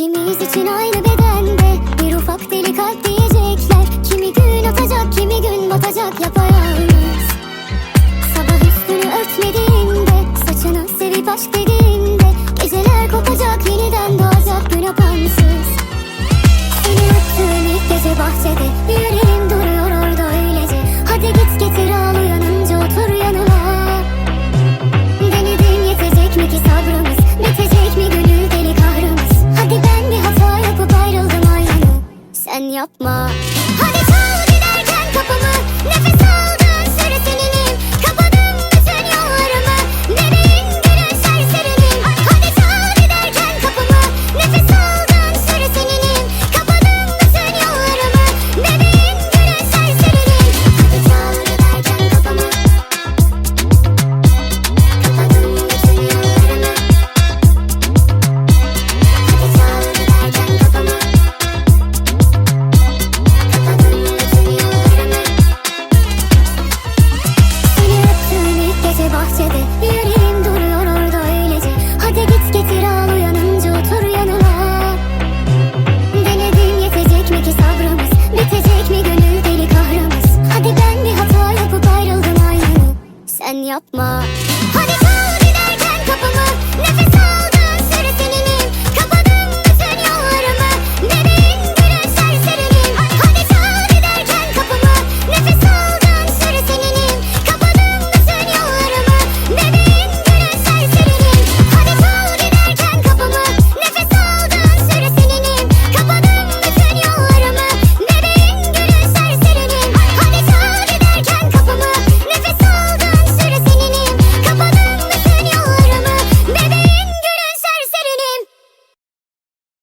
İkimiz için aynı bedende Bir ufak deli kalp diyecekler. Kimi gün atacak kimi gün batacak yapayalnız Sabah üstünü örtmediğinde Saçını sevip aşk dediğinde Geceler kopacak yeniden doğacak gün apansız. Seni öptüğüm ilk gece bahçede Yüreğim Yapma bahçede Yüreğim duruyor orada öylece. Hadi git getir al uyanınca otur yanıma. Denedim yetecek mi ki sabrımız? Bitecek mi gönül deli kahrımız? Hadi ben bir hata yapıp ayrıldım aynı. Sen yapma